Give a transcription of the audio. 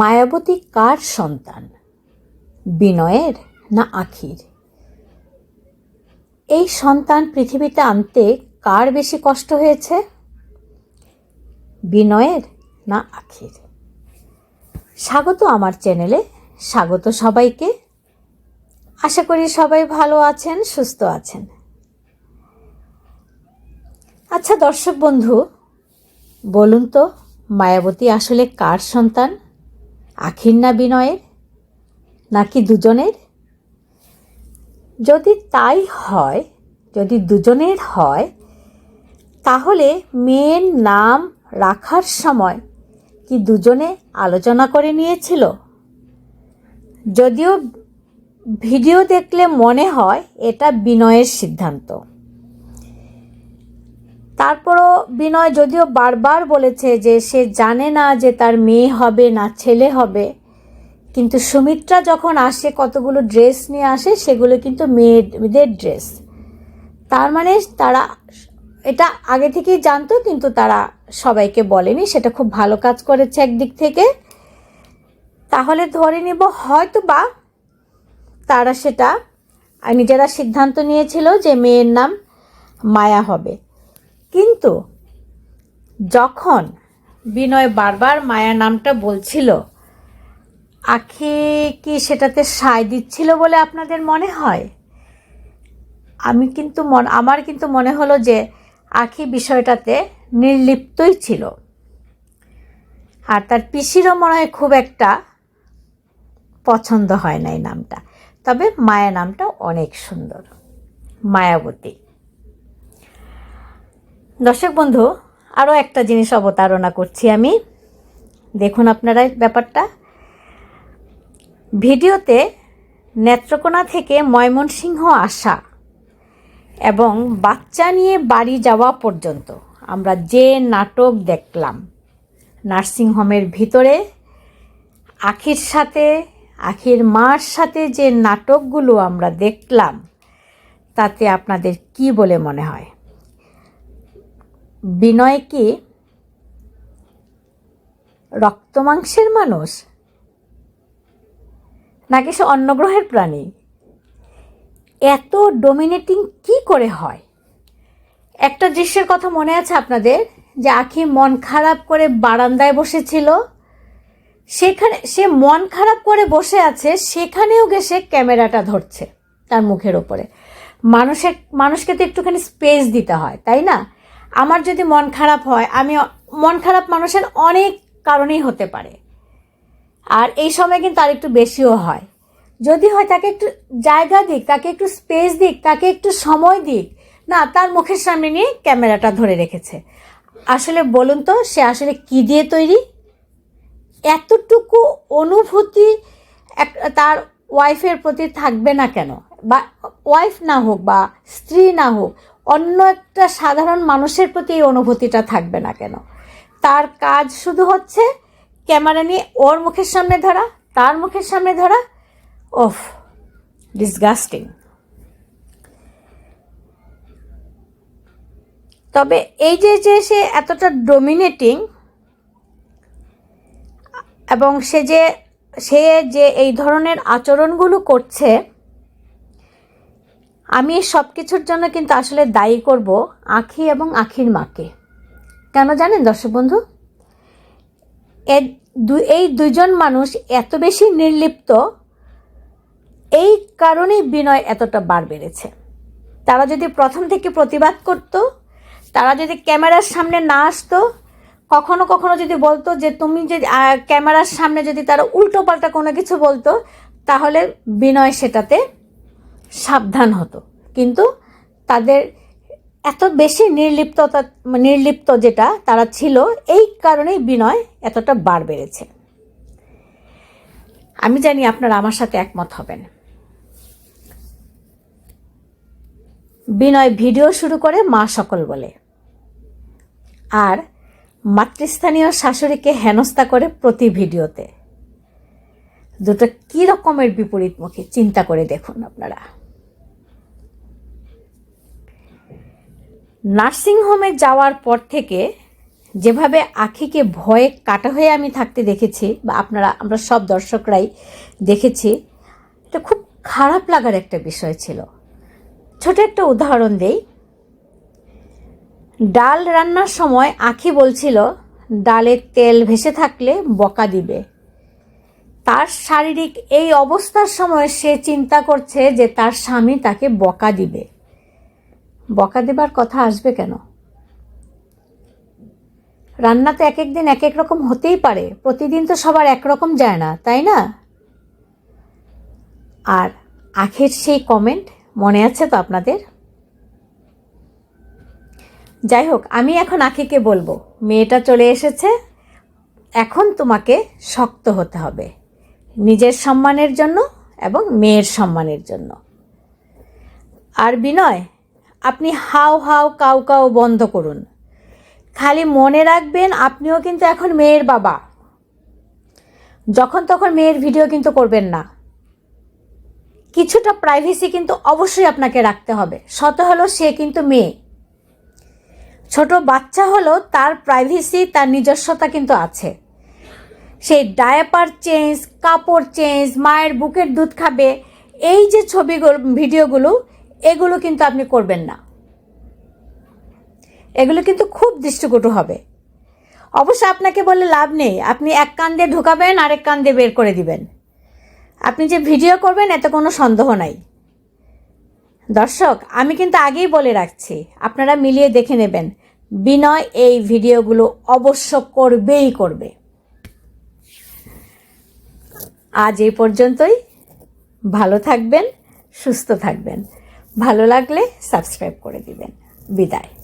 মায়াবতী কার সন্তান? বিনয়ের না আখির? এই সন্তান পৃথিবীতে আনতে কার বেশি কষ্ট হয়েছে? বিনয়ের না আখির? স্বাগত আমার চ্যানেলে, স্বাগত সবাইকে। আশা করি সবাই ভালো আছেন, সুস্থ আছেন। আচ্ছা দর্শক বন্ধু, বলুন তো, মায়াবতী আসলে কার সন্তান? আখির না বিনয়ের নাকি দুজনের? যদি তাই হয়, যদি দুজনের হয়, তাহলে মেয়ের নাম রাখার সময় কি দুজনে আলোচনা করে নিয়েছিল? যদিও ভিডিও দেখলে মনে হয় এটা বিনয়ের সিদ্ধান্ত। তারপরও বিনয় যদিও বারবার বলেছে যে সে জানে না যে তার মেয়ে হবে না ছেলে হবে। কিন্তু সুমিত্রা যখন আসে, কতগুলো ড্রেস নিয়ে আসে, সেগুলো কিন্তু মেয়েদের ড্রেস। তার মানে তারা এটা আগে থেকেই জানতো, কিন্তু তারা সবাইকে বলেনি। সেটা খুব ভালো কাজ করেছে একদিক থেকে। তাহলে ধরে নিব হয়তো বা তারা সেটা নিজেরা সিদ্ধান্ত নিয়েছিল যে মেয়ের নাম মায়া হবে। কিন্তু যখন বিনয় বারবার মায়া নামটা বলছিল, আখি কি সেটাতে সায় দিচ্ছিল বলে আপনাদের মনে হয়? আমি কিন্তু মন, আমার কিন্তু মনে হলো যে আখি বিষয়টাতে নির্লিপ্তই ছিল। আর তার পিসিরও মনে হয় খুব একটা পছন্দ হয় না এই নামটা। তবে মায়া নামটা অনেক সুন্দর, মায়াবতী। দর্শক বন্ধু আরও একটা জিনিস অবতারণা করছি আমি। দেখুন আপনারা ব্যাপারটা। ভিডিওতে নেত্রকোনা থেকে ময়মনসিংহ আসা এবং বাচ্চা নিয়ে বাড়ি যাওয়া পর্যন্ত আমরা যে নাটক দেখলাম, নার্সিংহোমের ভিতরে, আখির সাথে, আখির মার সাথে যে নাটকগুলো আমরা দেখলাম, তাতে আপনাদের কি বলে মনে হয়? বিনয় কি রক্তমাংসের মানুষ? নাকি সে অন্য গ্রহের প্রাণী? এত ডোমিনেটিং কি করে হয়? একটা দৃশ্যের কথা মনে আছে আপনাদের? যে আখি মন খারাপ করে বারান্দায় বসেছিল। সেখানে, সে মন খারাপ করে বসে আছে, সেখানেও গেছে ক্যামেরাটা ধরছে তার মুখের ওপরে। মানুষের, মানুষকে তো একটুখানি স্পেস দিতে হয়, তাই না? আমার যদি মন খারাপ হয়, আমি মন খারাপ মানুষের অনেক কারণেই হতে পারে। আর এই সময় কিন্তু আর একটু বেশিও হয়। যদি হয় তাকে একটু জায়গা দিক, তাকে একটু স্পেস দিক, তাকে একটু সময় দিক, না, তার মুখের সামনে নিয়ে ক্যামেরাটা ধরে রেখেছে। আসলে বলুন তো, সে আসলে কি দিয়ে তৈরি? এতটুকু অনুভূতি তার ওয়াইফের প্রতি থাকবে না কেন? বা ওয়াইফ না হোক বা স্ত্রী না হোক অন্য একটা সাধারণ মানুষের প্রতি এই অনুভূতিটা থাকবে না কেন? তার কাজ শুধু হচ্ছে ক্যামেরা নিয়ে ওর মুখের সামনে ধরা, তার মুখের সামনে ধরা, ওফ ডিসগাস্টিং তবে এই যে যে সে এতটা ডোমিনেটিং এবং সে যে সে যে এই ধরনের আচরণগুলো করছে আমি সব কিছুর জন্য কিন্তু আসলে দায়ী করব আখি এবং আখির মাকে। কেন জানেন দর্শক বন্ধু? এই দুজন মানুষ এত বেশি নির্লিপ্ত, এই কারণেই বিনয় এতটা বার বেড়েছে। তারা যদি প্রথম থেকে প্রতিবাদ করত, তারা যদি ক্যামেরার সামনে না আসতো, কখনো কখনো যদি বলতো যে, তুমি যে ক্যামেরার সামনে যদি তারা উল্টো পাল্টা কোনো কিছু বলতো, তাহলে বিনয় সেটাতে সাবধান হতো। কিন্তু তাদের এত বেশি নির্লিপ্ততা, নির্লিপ্ত যেটা তারা ছিল, এই কারণেই বিনয় এতটা বার বেড়েছে। আমি জানি আপনারা আমার সাথে একমত হবেন। বিনয় ভিডিও শুরু করে মা সকল বলে। আর মাতৃস্থানীয় শাশুড়িকে হেনস্থা করে প্রতি ভিডিওতে। দুটো কী রকমের বিপরীতমুখী চিন্তা করে দেখুন আপনারা। নার্সিংহোমে যাওয়ার পর থেকে যেভাবে আখিকে ভয়ে কাটা হয়ে আমি থাকতে দেখেছি, বা আপনারা, আমরা সব দর্শকরাই দেখেছি এটা খুব খারাপ লাগার একটা বিষয় ছিল। ছোট একটা উদাহরণ দেই। ডাল রান্নার সময় আখি বলছিল, ডালে তেল ভেসে থাকলে বকা দিবে। তার শারীরিক এই অবস্থার সময় সে চিন্তা করছে যে তার স্বামী তাকে বকা দিবে। বকা দেবার কথা আসবে কেন? রান্না তো এক এক দিন এক এক রকম হতেই পারে। প্রতিদিন তো সবার একরকম যায় না, তাই না? আর আখের সেই কমেন্ট মনে আছে তো আপনাদের? যাই হোক, আমি এখন আখিকে বলব, মেয়েটা চলে এসেছে, এখন তোমাকে শক্ত হতে হবে, নিজের সম্মানের জন্য এবং মেয়ের সম্মানের জন্য। আর বিনয় আপনি হাও হাও কাউ কাউ বন্ধ করুন। খালি মনে রাখবেন আপনিও কিন্তু এখন মেয়ের বাবা। যখন তখন মেয়ের ভিডিও কিন্তু করবেন না। কিছুটা প্রাইভেসি কিন্তু অবশ্যই আপনাকে রাখতে হবে। শত হলো সে কিন্তু মেয়ে। ছোট বাচ্চা হলো তার প্রাইভেসি তার নিজস্বতা কিন্তু আছে। সেই ডায়াপার চেঞ্জ কাপড় চেঞ্জ মায়ের বুকের দুধ খাবে, এই যে ছবিগুলো, ভিডিওগুলো এগুলো কিন্তু আপনি করবেন না। এগুলো কিন্তু খুব দৃষ্টিকটু হবে। অবশ্য আপনাকে বলে লাভ নেই। আপনি এক কান দিয়ে ঢুকাবেন, আরেক কান দিয়ে বের করে দিবেন। আপনি যে ভিডিও করবেন, এতে কোনো সন্দেহ নাই। দর্শক, আমি কিন্তু আগেই বলে রাখছি, আপনারা মিলিয়ে দেখে নেবেন। বিনয় এই ভিডিওগুলো অবশ্য করবেই করবে। আজ এই পর্যন্তই। ভালো থাকবেন, সুস্থ থাকবেন। ভালো লাগলে সাবস্ক্রাইব করে দিবেন। বিদায়।